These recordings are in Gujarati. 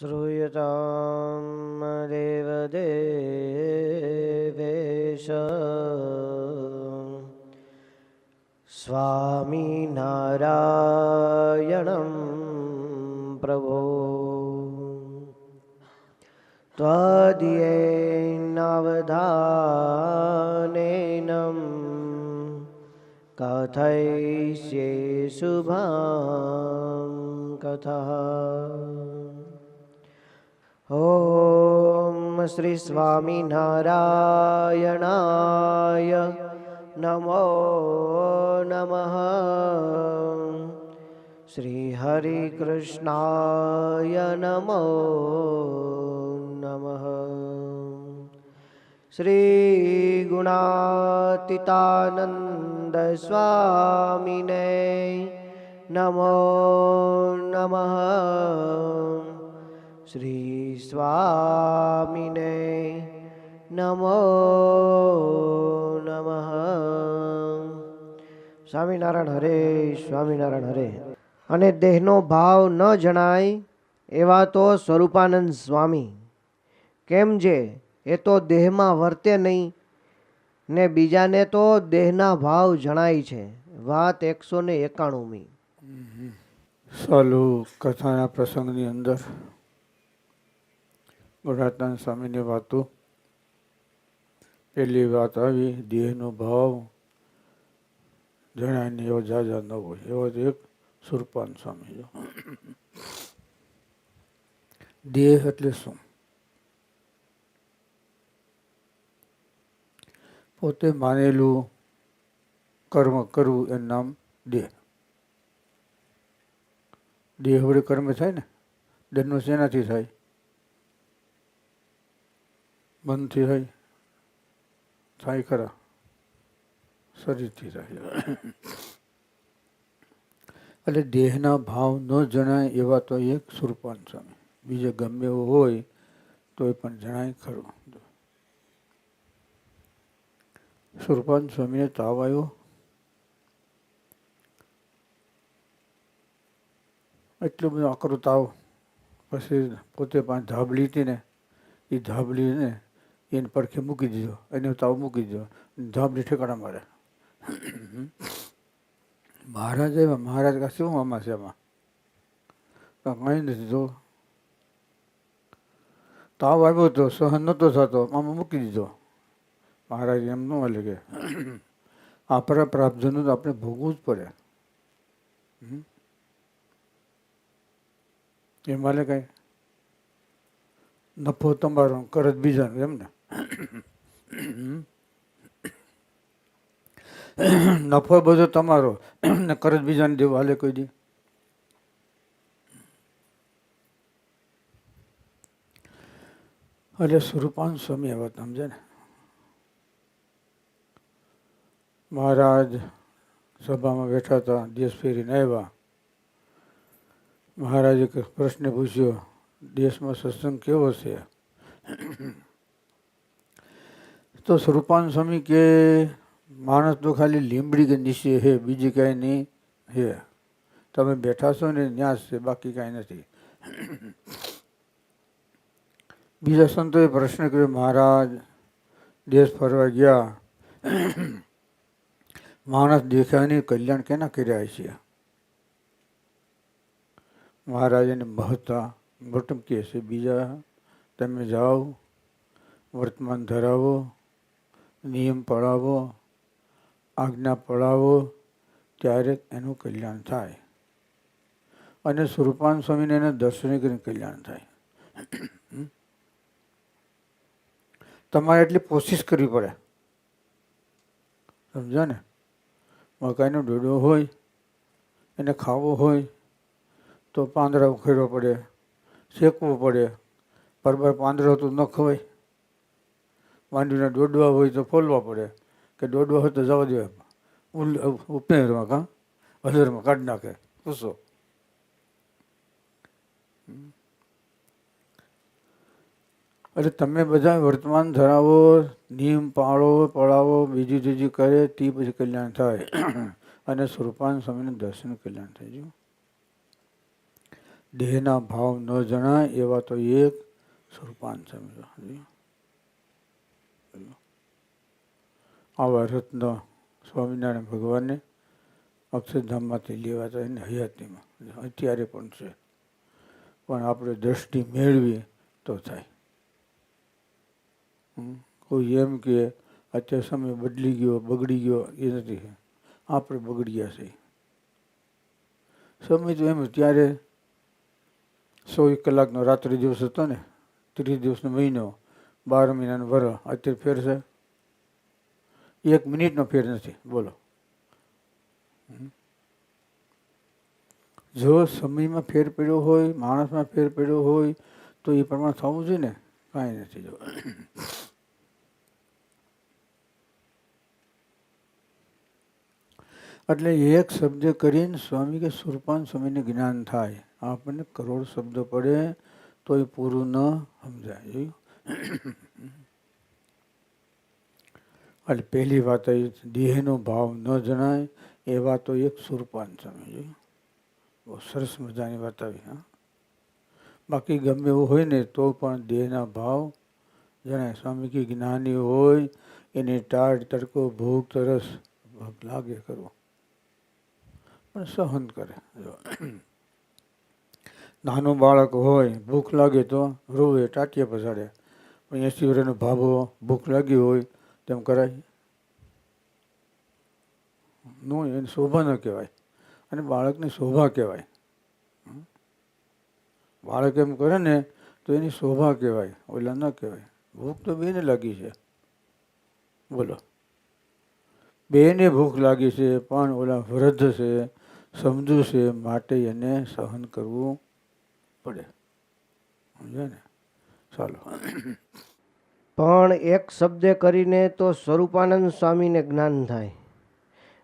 श्रूयतां देवदेवेश स्वामिनारायणं प्रभो त्वदीयेनावधानेनं कथयिष्ये शुभां कथः ઓમ શ્રી સ્વામિનારાયણાય નમો નમઃ શ્રી હરિ કૃષ્ણાય નમો નમઃ શ્રી ગુણાતીતાનંદ સ્વામિને નમો નમઃ શ્રી સ્વામિને નમો નમ. સ્વામિનારાયણ હરે સ્વામિનારાયણ હરે. અને દેહનો ભાવ ન જણાય એવા તો સ્વરૂપાનંદ સ્વામી. કેમ જે? એ તો દેહમાં વર્તે નહીં. ને બીજાને તો દેહના ભાવ જણાય છે. વાત એકસો ને એકાણુંમી. સાલું કથાના પ્રસંગની અંદર ગુણાત્મા સ્વામીની વાતો. પહેલી વાત આવી, દેહનો ભાવ. જણાયને એવો જાજા ન હોય. એવો જ એક સુરપાન સ્વામી દેહ એટલે શું? પોતે માનેલું કર્મ કરવું એનું નામ દેહ. દેહ વડે કર્મ થાય ને? દેહનો શેનાથી થાય? મનથી રહી. થાય ખરા. શરીરથી રહી એટલે દેહના ભાવ ન જણાય એવા તો એક સુરપાન સ્વામી. બીજે ગમે એવો હોય તો એ પણ જણાય ખરું. સુરપાન સ્વામીને તાવ આવ્યો એટલો બધો આકરો તાવ. પછી પોતે પાંચ ધાબલી હતી ને એ ધાબલીને એને પડખે મૂકી દીધો, એને તાવ મૂકી દીધો ધાબલી ઠેકાણા મારે. મહારાજ આવ્યા, મહારાજ કા શું આમાં છે આમાં? કંઈ નથી જો. તાવ આવ્યો હતો સહન નહોતો થતો આમાં મૂકી દીધો. મહારાજ એમ ન હાલે કે આપણા પ્રાપ્તનું તો આપણે ભોગવું જ પડે. હમ હાલે કઈ? નફો તમારો કરજ બીજાનો, એમ ને? નફો બધો તમારો. ને કરજ બીજાને દેવો. હાલે કોઈ દી. એટલે સ્વરૂપાન સ્વામી એવા સમજે ને? મહારાજ સભામાં બેઠા હતા, દેશ ફેરીને આવ્યા. મહારાજે પ્રશ્ન પૂછ્યો, દેશમાં સત્સંગ કેવો છે? તો સ્વરૂપાન સ્વામી કે માણસ તો ખાલી લીમડી કે નીચે હે, બીજી કાંઈ નહીં હે. તમે બેઠા છો ને ન્યાસ છે, બાકી કાંઈ નથી. બીજા સંતોએ પ્રશ્ન કર્યો, મહારાજ, દેશ ફરવા ગયા. માણસ દેખાય નહીં, કલ્યાણ કેના કર્યા છે મહારાજાને મહત્તા મોટમ કહે છે, બીજા, તમે જાઓ, વર્તમાન ધરાવો નિયમ પડાવો, આજ્ઞા પડાવો, ત્યારે એનું કલ્યાણ થાય. અને સ્વરૂપાન સ્વામીને એને દર્શન કરીને કલ્યાણ થાય. તમારે એટલી કોશિશ કરવી પડે. સમજો ને? મકાઈનો ડોડો હોય, એને ખાવો હોય, તો પાંદડા ઉખેડવો પડે, શેકવું પડે. બરાબર પાંદડો તો ન ખવાય. માંડવીના દોડવા હોય તો ફોલવા પડે. કે દોડવા હોય તો જવા દેવા. ઉપનેરમાં કાં? વધારમાં કાઢી નાખે. પૂછો એટલે તમે બધા વર્તમાન ધરાવો, નિયમ પાળો, પડાવો, બીજી ત્રીજી કરે તે પછી કલ્યાણ થાય. અને સ્વરૂપાન સ્વામીને દર્શન કલ્યાણ થઈ ગયું દેહના ભાવ ન જણાય એવા તો એક સ્વરૂપાન સમજો આવા રત્ન સ્વામિનારાયણ ભગવાનને અક્ષરધામમાંથી લેવાતા એને હયાતીમાં. અત્યારે પણ છે. પણ આપણે દ્રષ્ટિ મેળવીએ તો થાય. કોઈ એમ કે અત્યારે સમય બદલી ગયો, બગડી ગયો, એ નથી. આપણે બગડી ગયા છે. સમય તો એમ ત્યારે સો એક કલાકનો રાત્રિ દિવસ હતો ને, ત્રીસ દિવસનો મહિનો. બાર મહિનાનો ભરો. અત્યારે ફેર છે. એક મિનિટનો ફેર નથી. બોલો. જો સમયમાં ફેર પડ્યો હોય, માણસમાં ફેર પડ્યો હોય, તો એ પ્રમાણે થવું જોઈએ ને? કાંઈ નથી જો. એટલે એક શબ્દ કરીને સ્વામી કે સુરપાન સ્વામીને જ્ઞાન થાય. આપણને કરોડ શબ્દ પડે, તો એ પૂરું ન સમજાય. જોયું? એટલે પહેલી વાત એ દેહનો ભાવ ન જણાય, એ વાતો એક સુરપાન સમજો બહુ સરસ મજાની વાત આવી, હા. બાકી ગમે એવું હોય ને, તો પણ દેહના ભાવ જણાય. સ્વામી કે જ્ઞાની હોય, એને ટાઢ તડકો ભૂખ તરસ લાગે કરવો પણ સહન કરે નાનું બાળક હોય, ભૂખ લાગે તો રોવે, ટાટિયા પસાડે પણ શિવરાયનો ભાવ ભૂખ લાગી હોય તેમ કરાય. નો, એને શોભા ન કહેવાય. અને બાળકને શોભા કહેવાય. બાળક એમ કરે ને તો એની શોભા કહેવાય, ઓલા ન કહેવાય. ભૂખ તો બેને લાગી છે. બોલો. બેને ભૂખ લાગી છે, પણ ઓલા વૃદ્ધ છે, સમજુ છે, માટે એને સહન કરવું પડે. સમજ્યા ને? ચાલો. પણ એક શબ્દે કરીને તો સ્વરૂપાનંદ સ્વામીને જ્ઞાન થાય.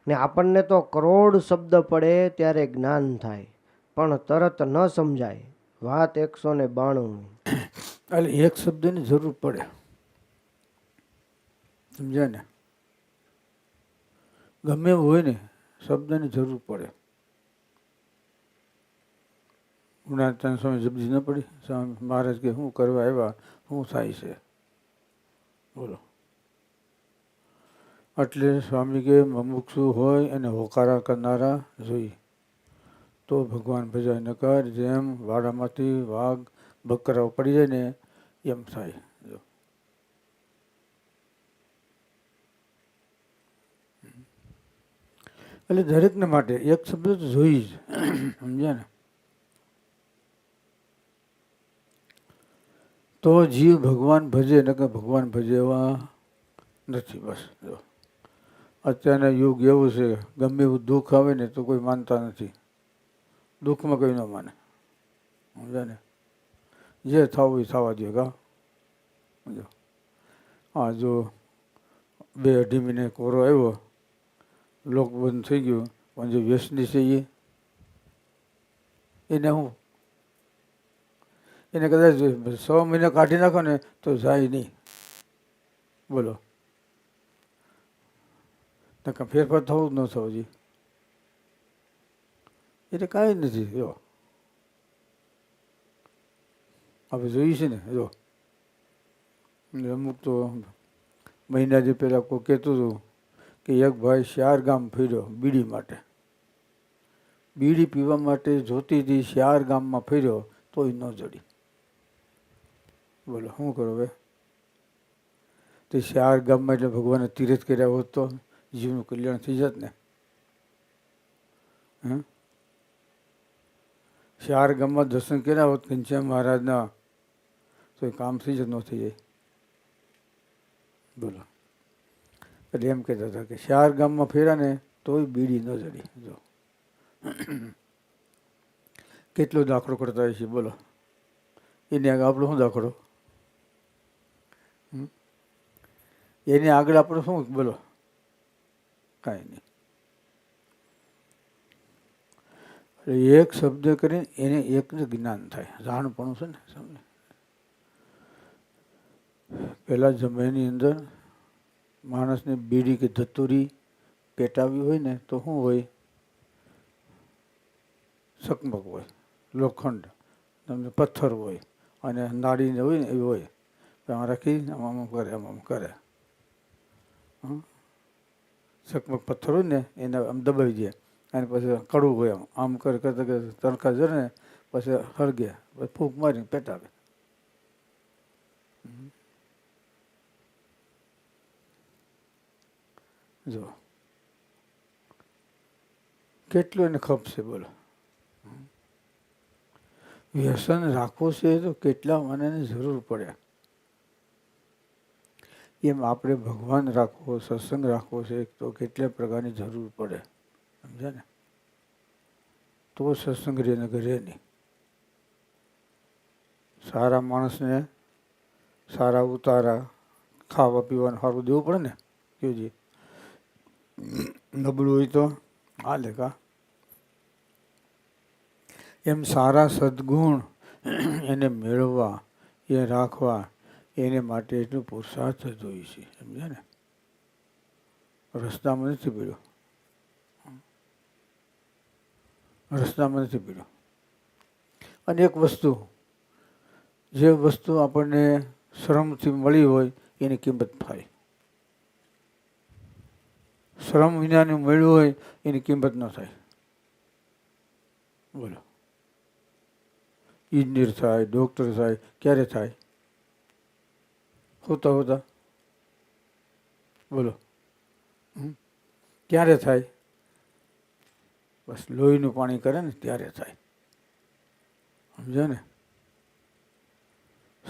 ને આપણને તો કરોડ શબ્દ પડે ત્યારે જ્ઞાન થાય. પણ તરત ન સમજાય. વાત એકસો ને બાણું એટલે એક શબ્દની જરૂર પડે. સમજાય ને? ગમે હોય ને શબ્દની જરૂર પડે. ત્રણ સમય જબજી ન પડી. સ્વામી મહારાજ કે શું કરવા આવ્યા? શું થાય છે. બોલો. એટલે સ્વામી કે, મમુક્ષુ હોય અને હોકારા કરનારા જોઈએ તો ભગવાન ભજાય નકર, જેમ વાડામાંથી વાઘ બકરાઓ પડી જાય ને, એમ થાય. એટલે દરેકને માટે એક શબ્દ તો જોઈ જ. સમજ્યા ને? તો જીવ ભગવાન ભજે, નકર ભગવાન ભજેવા નથી બસ, જો. અત્યારના યુગ એવું છે, ગમે એવું દુઃખ આવે ને તો કોઈ માનતા નથી. દુઃખમાં કોઈ ન માને. સમજે ને? જે થવું એ થવા દે, કા? સમજો હા જો બે અઢી મહિને કોરો આવ્યો, લોક બંધ થઈ ગયું, પણ જે વ્યસની છે એ, એને હું એને કદાચ સો મહિના કાઢી નાખો ને તો જાય નહીં. બોલો. નકર ફેરફાર થવો જ ન થવો જોઈએ. એટલે કાંઈ નથી, જો. આપણે જોઈએ છે ને, જો. અમુક તો મહિના જે પહેલાં કોઈ કહેતું હતું કે એક ભાઈ શ્યાર ગામ ફર્યો બીડી માટે. બીડી પીવા માટે જોતીથી શ્યાર ગામમાં ફર્યો તોય ન જડી બોલો, શું કરો હવે? તે શ્યાર ગામમાં એટલે ભગવાને તીરથ કર્યા હોત તો જીવનું કલ્યાણ થઈ જાત ને. ચાર ગામમાં દર્શન કર્યા હોત ઘનશ્યામ મહારાજના, તો એ કામ થઈ જ ન થઈ જાય. બોલો. એટલે એમ કહેતા હતા કે ચાર ગામમાં ફેર્યા ને તોય બીડી ન જડી. જો. કેટલો દાખલો કરતા હોય છે, બોલો. એની આગળ આપણો શું દાખલો? એની આગળ આપણે શું? બોલો. કાંઈ નહીં. એક શબ્દ કરીને એને એક જ જ્ઞાન થાય. જાણપણું છે ને સમજે પહેલાં જમીનની અંદર માણસને બીડી કે ધતુરી પેટાવી હોય ને તો શું હોય? સકમક હોય, લોખંડ તમને પથ્થર હોય અને નાળીને હોય ને એવી હોય. આમ રાખી, આમ આમ કરે, આમ આમ કરે. હં? ચકમક પથ્થર હોય ને એને આમ દબાવી દે. અને પછી કડવું હોય આમ. આમ કરે કરતા તડકા જરે ને પછી હળગે. પછી ફૂંક મારીને પેટાવે. જો. કેટલું એને ખપશે બોલો. વ્યસન રાખવું છે તો કેટલા મને જરૂર પડે. એમ આપણે ભગવાન રાખવો, સત્સંગ રાખવો છે તો કેટલા પ્રકારની જરૂર પડે. સમજે ને? તો સત્સંગ રે ને ઘરે નહીં. સારા માણસને સારા ઉતારા, ખાવા પીવાનું સારું દેવું પડે ને? કેવું નબળું હોય તો હાલે કા? એમ સારા સદગુણ એને મેળવવા, એ રાખવા એને માટે એટલું પુરુષાર્થ જોઈએ છે, સમજ્યા ને? રસ્તામાં નથી પીડ્યો રસ્તામાં નથી પીડ્યો અને એક વસ્તુ, જે વસ્તુ આપણને શ્રમથી મળી હોય, એની કિંમત થાય. શ્રમ વિનાનું મળ્યું હોય, એની કિંમત ન થાય. બોલો. ઇજનેર થાય ડૉક્ટર થાય, ક્યારે થાય? હોતા હોતા. બોલો? ક્યારે થાય? બસ લોહીનું પાણી કરે ને ત્યારે થાય. સમજો ને?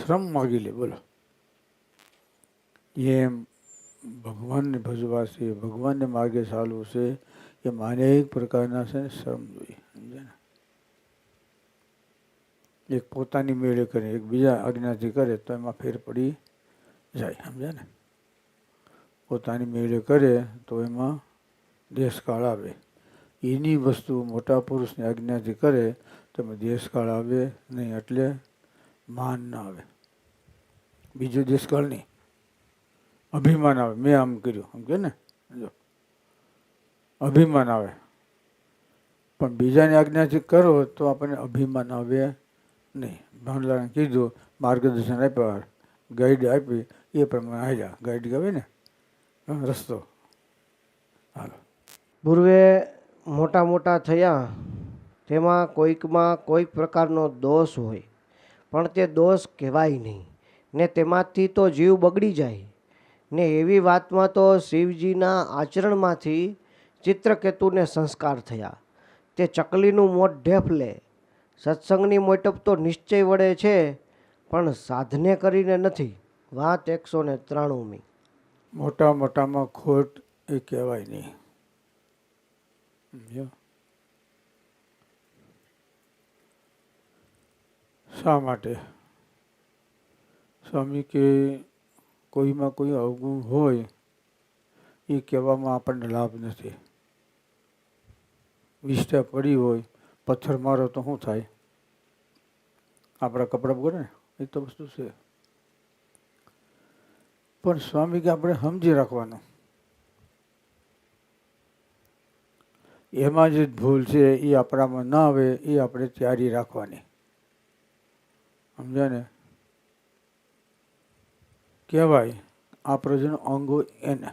શ્રમ માગી લે, બોલો. એમ ભગવાનને ભજવા છે ભગવાનને માર્ગે ચાલવું છે એ માને એક પ્રકારના છે ને શ્રમ જોઈએ. સમજે ને? એક પોતાની મેળે કરે, એક બીજા આજ્ઞાથી કરે, તો એમાં ફેર પડી જાય સમજે ને? પોતાની મેળે કરે તો એમાં દેશકાળ આવે. એની વસ્તુ મોટા પુરુષની આજ્ઞાથી કરે તો એમાં દેશકાળ આવે નહીં એટલે માન ના આવે. બીજો દેશકાળ નહીં. અભિમાન આવે. મેં આમ કર્યું આમ ને? જો. અભિમાન આવે. પણ બીજાની આજ્ઞાથી કરો તો આપણને અભિમાન આવે નહીં. ભાંડલાને કીધું, માર્ગદર્શન આપ્યા ગાઈડ આપી એ પ્રમાણે હાલ્યા. ગાઈડ કહેવાય ને? રસ્તો. હાલો. પૂર્વે મોટા મોટા થયા. તેમાં કોઈકમાં કોઈક પ્રકારનો દોષ હોય. પણ તે દોષ કહેવાય નહીં. ને તેમાંથી તો જીવ બગડી જાય. ને એવી વાતમાં તો શિવજીના આચરણમાંથી ચિત્રકેતુને સંસ્કાર થયા. તે ચકલીનું મોટ ઢેફ લે. સત્સંગની મોટપ તો નિશ્ચય વડે છે, પણ સાધને કરીને નથી. વાત એકસો ને ત્રાણુંમી. મોટા મોટામાં ખોટ એ કહેવાય નહીં. શા માટે? સ્વામી કે કોઈમાં કોઈ અવગુણ હોય, એ કહેવામાં આપણને લાભ નથી. વિષ્ઠા પડી હોય, પથ્થર મારો તો શું થાય? આપણા કપડાં બગડે એ તો વસ્તુ છે. પણ સ્વામી કે આપણે સમજી રાખવાનું. એમાં જે ભૂલ છે, એ આપણામાં ના આવે, એ આપણે તૈયારી રાખવાની. સમજાને? કહેવાય, આ પ્રજન અંગો એને.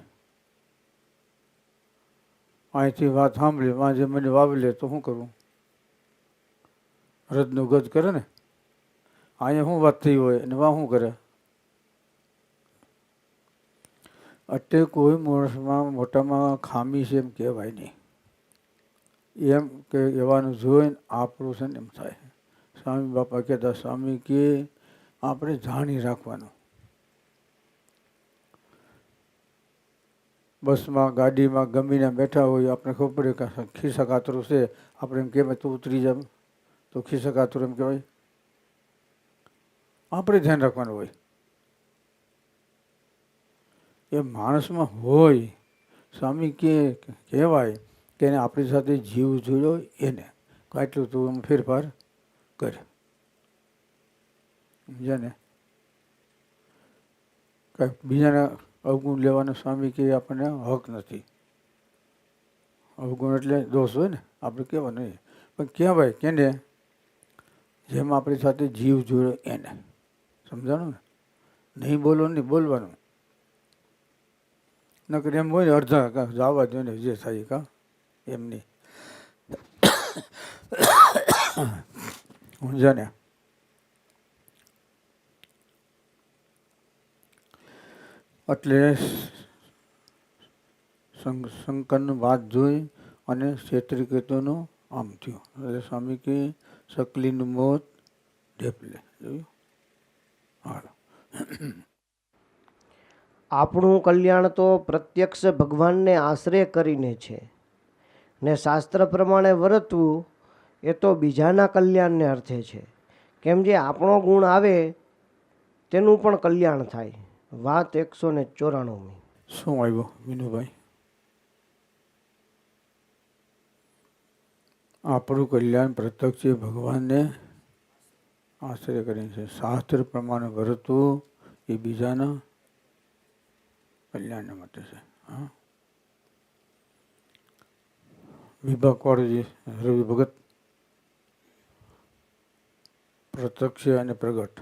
અહીંથી વાત સાંભળી વાંજે મને વાવલે તો શું કરું? રદનું ગદ કરે ને? અહીંયા શું વાત થઈ હોય, અને વા શું કરે? અટે કોઈ માણસમાં મોટામાં ખામી છે એમ કહેવાય નહીં. એમ કે એવાનું જોઈને આપણું છે ને એમ થાય. સ્વામી બાપા કહેતા, સ્વામી, કે આપણે જાણી રાખવાનું. બસમાં, ગાડીમાં ગમીને બેઠા હોય, આપણે ખબર પડે કે ખિસ્સા કાતરું છે. આપણે એમ કહેવાય, તો ઉતરી જાવ તો ખિસ્સા કાતરું એમ કહેવાય. આપણે ધ્યાન રાખવાનું હોય. એ માણસમાં હોય, સ્વામી કે, કહેવાય કે એને આપણી સાથે જીવ જોડ્યો એને. આટલું તું એમ ફેરફાર કર. સમજાને કંઈક કાંઈ બીજાના અવગુણ લેવાનો સ્વામી કે આપણને હક નથી. અવગુણ એટલે દોષ હોય ને, આપણે કહેવાનું નહીં. પણ કહેવાય કેને, જેમ આપણી સાથે જીવ જોડે એને. સમજાણું ને? નહીં બોલો નહીં બોલવાનું. નકર એમ હોય ને અડધા જવા ને જે થાય કા એમની. સમજાને એટલે શંકરનું વાત જોઈ અને કેતુનું આમ થયું. એટલે સ્વામી કે સકલીનું મોત ઢેપલે જોયું હાલો. આપણું કલ્યાણ તો પ્રત્યક્ષ ભગવાનને આશ્રય કરીને છે. ને શાસ્ત્ર પ્રમાણે વર્તવું એ તો બીજાના કલ્યાણને અર્થે છે. કેમ જે આપણો ગુણ આવે તેનું પણ કલ્યાણ થાય. વાત એકસો ને ચોરાણુંમી. શું આવ્યો વિનુભાઈ આપણું કલ્યાણ પ્રત્યક્ષ ભગવાનને આશ્રય કરીને છે. શાસ્ત્ર પ્રમાણે વર્તવું એ બીજાના કલ્યાણ માટે છે, હા. વિભાગ કોળજી રવિ ભગત પ્રત્યક્ષ અને પ્રગટ.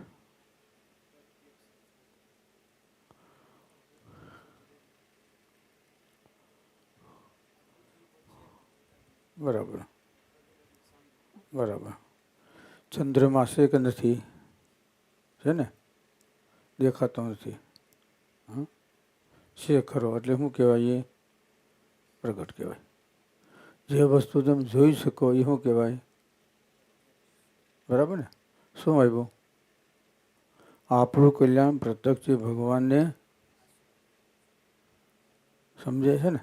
બરાબર. બરાબર. ચંદ્રમાં છે કે નથી, છે ને? દેખાતો નથી. હં? છે ખરો. એટલે શું કહેવાય એ? પ્રગટ કહેવાય. જે વસ્તુ તમે જોઈ શકો એ શું કહેવાય? બરાબર ને? શું આવ્યું આપણું કલ્યાણ પ્રત્યક્ષ ભગવાનને સમજે છે ને?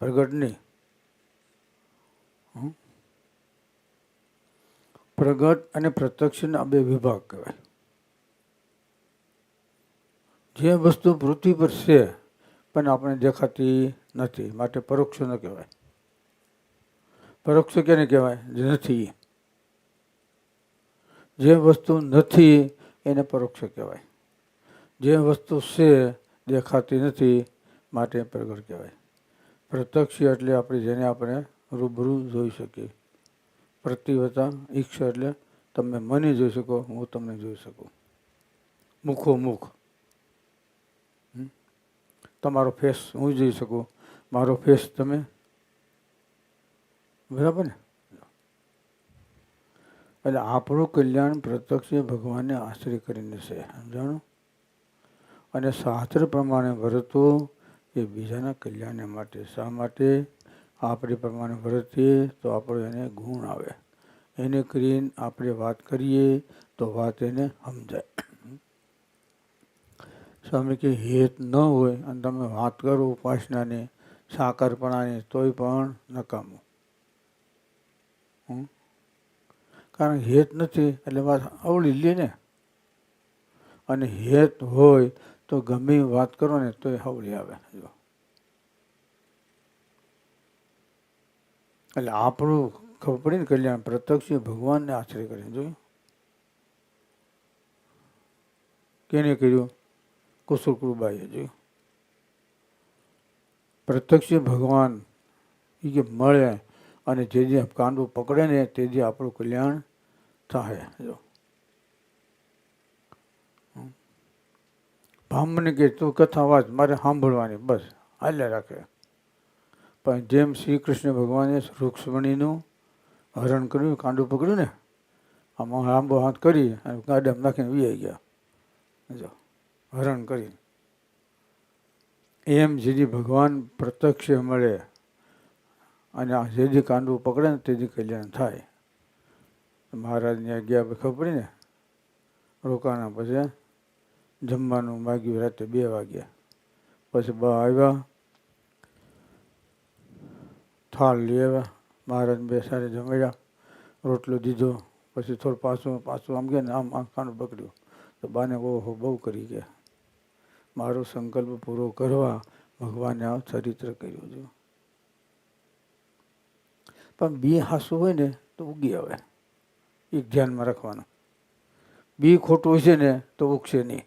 પ્રગટ નહીં. પ્રગટ અને પ્રત્યક્ષના બે વિભાગ કહેવાય. જે વસ્તુ પૃથ્વી પર છે, પણ આપણે દેખાતી નથી. માટે પરોક્ષ ન કહેવાય. પરોક્ષ કેને કહેવાય? જે નથી. જે વસ્તુ નથી, એને પરોક્ષ કહેવાય. જે વસ્તુ છે, દેખાતી નથી, માટે પ્રગટ કહેવાય. પ્રત્યક્ષ એટલે આપણે જેને આપણે રૂબરૂ જોઈ શકીએ. પ્રતિવતા, ઈચ્છા એટલે તમે મને જોઈ શકો, હું તમને જોઈ શકું. મુખો મુખ? તમારો ફેસ, હું જોઈ શકું. મારો ફેસ તમે? બરાબર ને? એટલે આપણું કલ્યાણ પ્રત્યક્ષ ભગવાનને આશ્રય કરીને છે. સમજાણું? અને શાસ્ત્ર પ્રમાણે વર્તવું એ બીજાના કલ્યાણ માટે. શા માટે? આપણે પ્રમાણે વર્તીએ તો આપણે એને ગુણ આવે. એને કરીને આપણે વાત કરીએ તો વાત એને સમજાય. સ્વામી કે હેત ન હોય અને તમે વાત કરો ઉપાસનાની, સાકરપણાની, તોય પણ નકામું? કારણ હેત નથી, એટલે વાત અવળી લે ને. અને હેત હોય તો ગમે વાત કરો ને, તોય આવડી આવે. જો. એટલે આપણું ખબર પડી ને, કલ્યાણ પ્રત્યક્ષ ભગવાનને આશ્રય કરીને જોયું? કેને કર્યું? કુસુકુબાઈએ જોયું. પ્રત્યક્ષ ભગવાન એ જે મળે અને જે જે કાંડું પકડે ને તે જે આપણું કલ્યાણ થાય જો. બ્રાહ્મણ કે તું કથા વાંચ, મારે સાંભળવાની, બસ, હાલ્યા રાખે. પણ જેમ શ્રી કૃષ્ણ ભગવાને રૂક્ષ્મણીનું હરણ કર્યું, કાંડું પકડ્યું ને, આમાં લાંબો હાથ કરી અને ગાડામાં નાખીને વી ગયા. જો. હરણ કરી એમ જેથી ભગવાન પ્રત્યક્ષ મળે અને આ જેથી કાંડું પકડે ને તેથી કલ્યાણ થાય. મહારાજની આજ્ઞા ખબર પડી ને? રોકાણા પછી જમવાનું માગ્યું રાતે બે વાગ્યા. પછી બા આવ્યા, થાળ લઈ આવ્યા. મહારાજ બે સારે જમાડ્યા, રોટલો દીધો. પછી થોડું પાછું પાછું આમ ગયા ને આમ કાંડું પકડ્યું. તો બાને ઓહો બહુ કરી ગયા મારો સંકલ્પ પૂરો કરવા ભગવાને આ ચરિત્ર કર્યું છે. પણ બી હાસું હોય ને તો ઉગી આવે. એ ધ્યાનમાં રાખવાનું. બી ખોટું છે ને તો ઉગશે નહીં.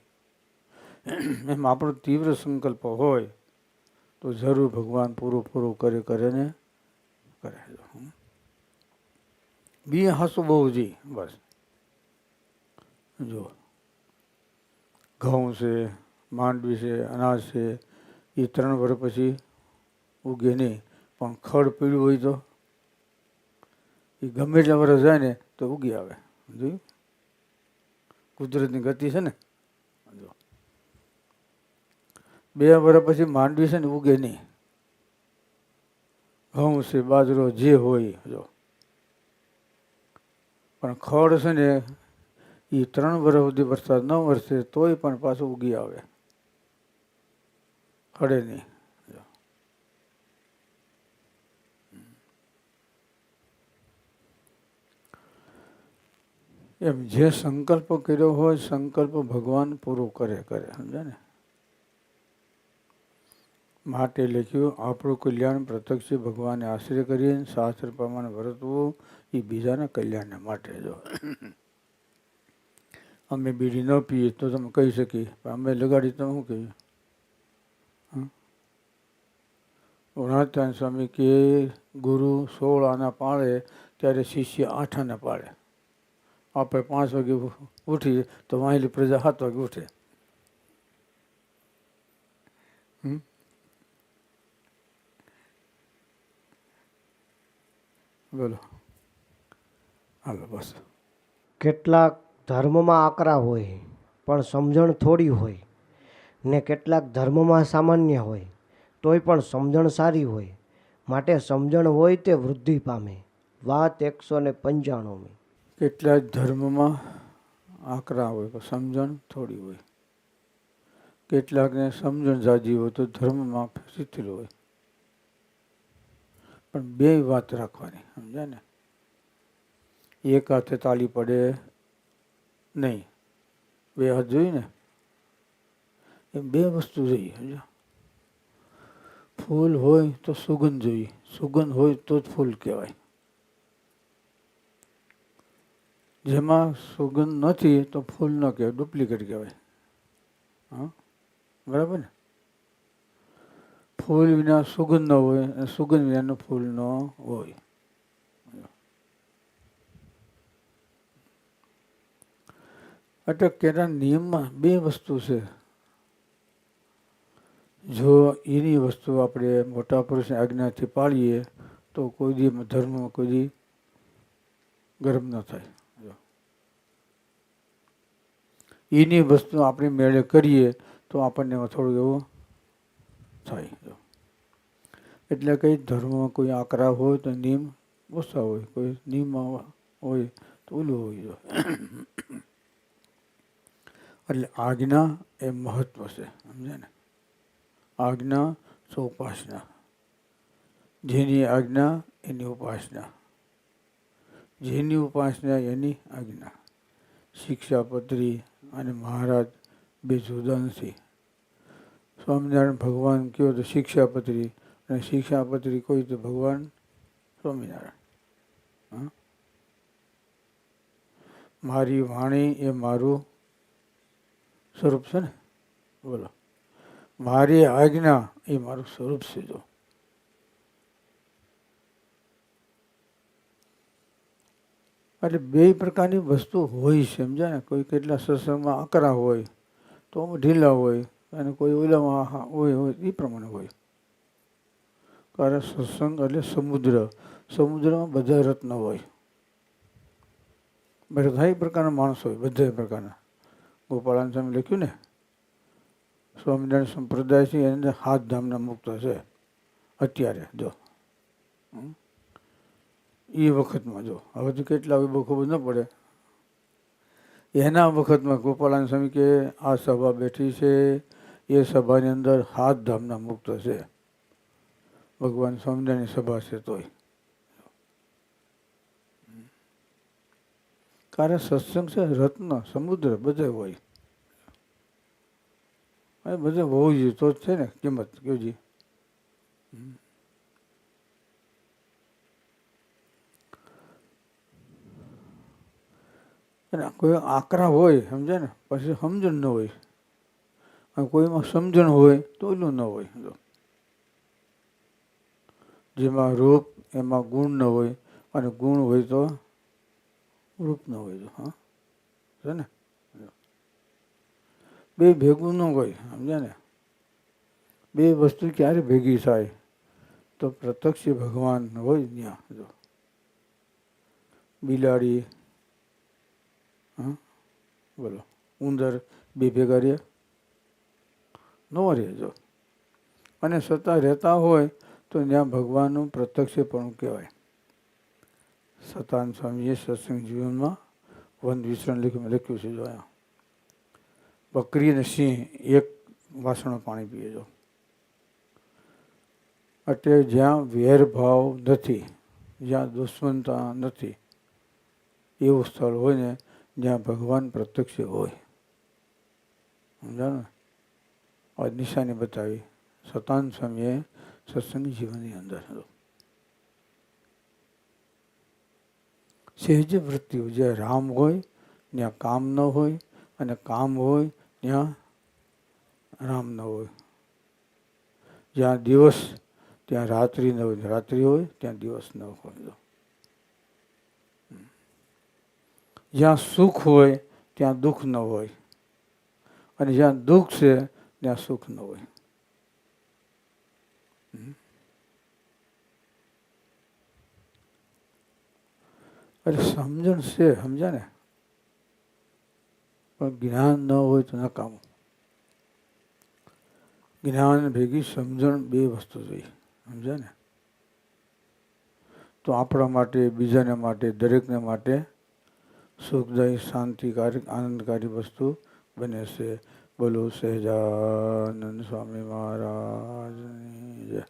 એમ આપણો તીવ્ર સંકલ્પ હોય તો જરૂર ભગવાન પૂરું પૂરું કરે કરે ને કરે. બી હાસું બહુ જી બસ. જો ઘઉં છે માંડવી છે અનાજ છે, એ ત્રણ વર્ષ પછી ઉગે નહીં. પણ ખડ પીળું હોય તો? એ ગમે એટલા વર્ષ જાય ને તો ઉગી આવે. જોયું કુદરતની ગતિ છે ને? બે વર્ષ પછી માંડવી છે ને ઉગે નહીં. ઘઉં છે, બાજરો જે હોય જો પણ ખડ છે ને, એ ત્રણ વર્ષ સુધી વરસાદ ન વરસે, તોય પણ પાછું ઉગી આવે. ખડે નહીં. એમ જે સંકલ્પ કર્યો હોય, સંકલ્પ ભગવાન પૂરો કરે કરે સમજે ને? માટે લખ્યું, આપણું કલ્યાણ પ્રત્યક્ષ ભગવાને આશ્રય કરીને શાસ્ત્ર પ્રમાણે વર્તવું એ બીજાના કલ્યાણને માટે જો. અમે બીડી ન પીએ તો તમે કહી શકીએ. પણ અમે લગાડી તો શું કહીએ? વણાત્યાન સ્વામી કે ગુરુ સોળ આના પાળે ત્યારે શિષ્ય આઠ આના પાળે. આપણે પાંચ વાગે ઉઠીએ તો વાહેલી પ્રજા સાત વાગે ઉઠે. બોલો. હાલો, બસ. કેટલાક ધર્મમાં આકરા હોય, પણ સમજણ થોડી હોય ને કેટલાક ધર્મમાં સામાન્ય હોય. તોય પણ સમજણ સારી હોય. માટે સમજણ હોય તે વૃદ્ધિ પામે. વાત એકસો ને પંચાણુંમી. કેટલાક ધર્મમાં આકરા હોય સમજણ થોડી હોય. કેટલાકને સમજણ જાજી હોય તો ધર્મમાં શિથિલ હોય. પણ બે વાત રાખવાની, સમજ્યા ને? એક હાથે તાલી પડે નહીં. બે હાથ જોઈએ ને એ બે વસ્તુ જોઈએ, સમજ્યા? ફૂલ હોય તો સુગંધ જોઈએ. સુગંધ હોય તો જ ફૂલ કહેવાય. જેમાં સુગંધ નથી તો ફૂલ ન કહેવાય, ડુપ્લિકેટ કહેવાય. હા? બરાબર ને? ફૂલ વિના સુગંધ ન હોય અને સુગંધ વિનાનું ફૂલ ન હોય. એટલે કેના નિયમમાં બે વસ્તુ છે. જો એની વસ્તુ આપણે મોટા પુરુષની આજ્ઞાથી પાળીએ, તો કોઈ દી ધર્મ કોઈ દી ગરમ ન થાય. એની વસ્તુ આપણે મેળે કરીએ, તો આપણને થોડું એવું થાય. એટલે કંઈ ધર્મમાં કોઈ આકરા હોય તો નિયમ ઓછા હોય. કોઈ નિયમમાં હોય તો ઓલું હોય. જો. એટલે આજ્ઞા એ મહત્વ છે સમજે ને? આજ્ઞા, સોપાસના. જેની આજ્ઞા, એની ઉપાસના. જેની ઉપાસના, એની આજ્ઞા. શિક્ષાપત્રી અને મહારાજ બે જુદા નથી સ્વામિનારાયણ ભગવાન કયો તો શિક્ષાપત્રી અને શિક્ષાપત્રી કોઈ તો ભગવાન સ્વામિનારાયણ. મારી વાણી એ મારું સ્વરૂપ છે ને? બોલો. મારી આજ્ઞા એ મારું સ્વરૂપ છે જો એટલે બે પ્રકારની વસ્તુ હોય છે, સમજાય ને? કોઈ કેટલા સત્સંગમાં આકરા હોય, તો ઢીલા હોય, અને કોઈ ઓલામાં હોય હોય, એ પ્રમાણે હોય. કારણ સત્સંગ એટલે સમુદ્ર. સમુદ્રમાં બધા રત્ન હોય. બધા પ્રકારના માણસો હોય, બધા પ્રકારના. ગોપાળાન સ્વામી લખ્યું ને? સ્વામિનારાયણ સંપ્રદાય છે એની અંદર હાથ ધામના મુક્ત છે. અત્યારે જો. એ વખતમાં જો. હવે તો કેટલા હોય બહુ ખબર ન પડે. એના વખતમાં ગોપાળાન સ્વામી કે આ સભા બેઠી છે. એ સભાની અંદર હાથ ધામના મુક્ત છે. ભગવાન સ્વામિનારાયણની સભા છે તોય. કારણ સત્સંગ છે, રત્ન, સમુદ્ર, બધે હોય. બધે હોવું જોઈએ તો જ છે ને, કિંમત કેવજી અને કોઈ આકરા હોય, સમજે ને, પછી સમજણ ન હોય. અને કોઈમાં સમજણ હોય, તો ઓલું ન હોય. જો. જેમાં રૂપ, એમાં ગુણ ન હોય, અને ગુણ હોય તો રૂપ ન હોય, જો, હા. છે ને. બે ભેગું ન હોય, સમજ્યા ને? બે વસ્તુ ક્યારે ભેગી થાય? તો પ્રત્યક્ષ ભગવાન હોય ત્યાં, જો. બિલાડી, હા? બોલો. ઉંદર બે ભેગા રહે ન રહે જો. અને સતા રહેતા હોય, તો ત્યાં ભગવાનનું પ્રત્યક્ષપણું કહેવાય. સતાન સ્વામીએ સત્સંગ જીવનમાં વન વિસરણ લખ્યું લખ્યું છે, જો અહીંયા. બકરી અને સિંહ એક વાસણમાં પાણી પીએ જો. એટલે જ્યાં વેરભાવ નથી, જ્યાં દુશ્મનતા નથી, એવું સ્થળ હોય ને, જ્યાં ભગવાન પ્રત્યક્ષ હોય. સમજા ને આ નિશાની બતાવી. સતાન સ્વામીએ સત્સંગ જીવનની અંદર. સહેજ વૃત્તિઓ જ્યાં રામ હોય, ત્યાં કામ ન હોય અને કામ હોય ત્યાં રામ ન હોય. જ્યાં દિવસ, ત્યાં રાત્રિ ન હોય. રાત્રિ હોય, ત્યાં દિવસ ન હોય. જ્યાં સુખ હોય, ત્યાં દુઃખ ન હોય. અને જ્યાં દુઃખ છે, ત્યાં સુખ ન હોય. અરે સમજણ છે સમજા ને? પણ જ્ઞાન ન હોય તો નકામું જ્ઞાન ભેગી સમજણ બે વસ્તુ જોઈએ સમજ્યા ને? તો આપણા માટે, બીજાને માટે, દરેકને માટે સુખદાયી શાંતિકારક આનંદકારી વસ્તુ બને છે. બોલો સહેજાનંદ સ્વામી મહારાજની જય.